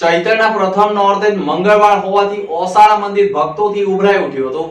ચૈતરના પ્રથમ નોરતે મંગળવાર હોવાથી ઓસાળા મંદિર ભક્તોથી ઉભરાઈ ઉઠ્યું હતું.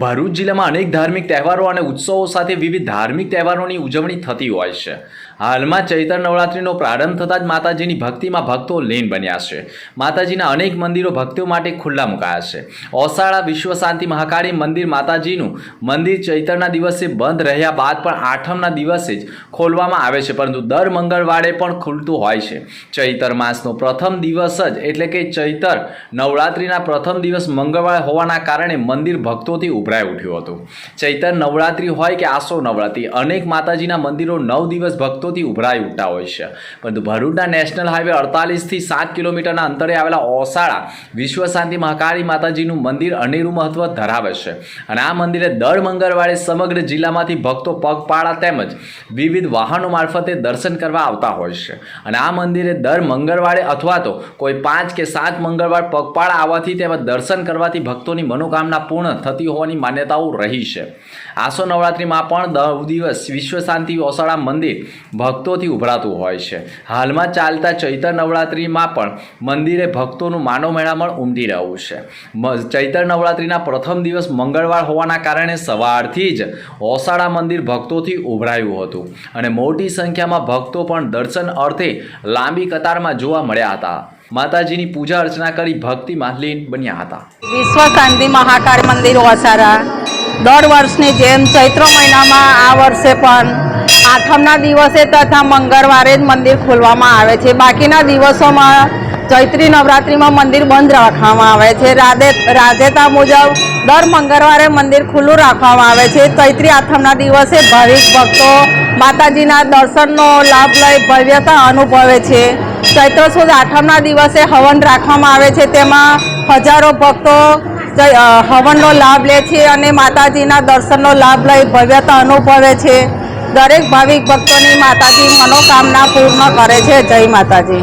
ભરૂચ જિલ્લામાં અનેક ધાર્મિક તહેવારો અને ઉત્સવો સાથે વિવિધ ધાર્મિક તહેવારોની ઉજવણી થતી હોય છે. હાલમાં ચૈત્ર નવરાત્રિનો પ્રારંભ થતાં જ માતાજીની ભક્તિમાં ભક્તો લીન બન્યા છે. માતાજીના અનેક મંદિરો ભક્તો માટે ખુલ્લા મુકાયા છે. ઓસાળા વિશ્વ શાંતિ મહાકાળી મંદિર માતાજીનું મંદિર ચૈત્રના દિવસે બંધ રહ્યા બાદ પણ આઠમના દિવસે જ ખોલવામાં આવે છે, પરંતુ દર મંગળવારે પણ ખુલતું હોય છે. ચૈતર માસનો પ્રથમ દિવસ જ એટલે કે ચૈતર નવરાત્રિના પ્રથમ દિવસ મંગળવાર હોવાના કારણે મંદિર ભક્તોથી ઉભરાઈ ઉઠ્યું હતું. ચૈતર નવરાત્રિ હોય કે આસો નવરાત્રિ, અનેક માતાજીના મંદિરો નવ દિવસ ભક્તોથી ઉભરાઈ ઉઠતા હોય છે. પરંતુ ભરૂચના નેશનલ હાઈવે અડતાલીસથી સાત કિલોમીટરના અંતરે આવેલા ઓસાળા વિશ્વ શાંતિ મહાકાળી માતાજીનું મંદિર અનેરું મહત્વ ધરાવે છે. અને આ મંદિરે દર મંગળવારે સમગ્ર જિલ્લામાંથી ભક્તો પગપાળા તેમજ વિવિધ વાહનો મારફતે દર્શન કરવા આવતા હોય છે. અને આ મંદિરે દર મંગળવારે અથવા તો કોઈ પાંચ કે સાત મંગળવાર પગપાળા આવવાથી તેમજ દર્શન કરવાથી ભક્તોની મનોકામના પૂર્ણ થતી હોવાની માન્યતાઓ રહી છે. આસો નવરાત્રિમાં પણ દસ દિવસ વિશ્વ શાંતિ ઓસાળા મંદિર ભક્તોથી ઉભરાતું હોય છે. હાલમાં ચાલતા ચૈતર નવરાત્રિમાં પણ મંદિરે ભક્તોનું માનવ મેળામણ ઉમટી રહ્યું છે. ચૈતર નવરાત્રિના પ્રથમ દિવસ મંગળવાર હોવાના કારણે સવારથી જ ઓસાળા મંદિર ભક્તોથી ઉભરાયું હતું અને મોટી સંખ્યામાં ભક્તો પણ દર્શન અર્થે લાંબી કતારમાં જોવા મળ્યા હતા. માતાજીની પૂજા અર્ચના કરી ભક્તિમાં લીન બન્યા હતા. વિશ્વશાંતિ મહાકાળ મંદિર ઓસારા. દર વર્ષની જેમ ચૈત્ર મહિનામાં આ વર્ષે પણ આઠમના દિવસે તથા મંગળવારે જ મંદિર ખોલવામાં આવે છે. બાકીના દિવસોમાં ચૈત્રી નવરાત્રિમાં મંદિર બંધ રાખવામાં આવે છે. રાધે રાજેતા મુજબ દર મંગળવારે મંદિર ખુલ્લું રાખવામાં આવે છે. ચૈત્રી આઠમના દિવસે ભાવિક ભક્તો માતાજીના દર્શનનો લાભ લઈ ભવ્યતા અનુભવે છે. ચૈત્ર સુદ આઠમના દિવસે હવન રાખવામાં આવે છે. તેમાં હજારો ભક્તો હવનનો લાભ લે છે અને માતાજીના દર્શનનો લાભ લઈ ભવ્યતા અનુભવે છે. દરેક ભાવિક ભક્તોની માતાજી મનોકામના પૂર્ણ કરે છે. જય માતાજી.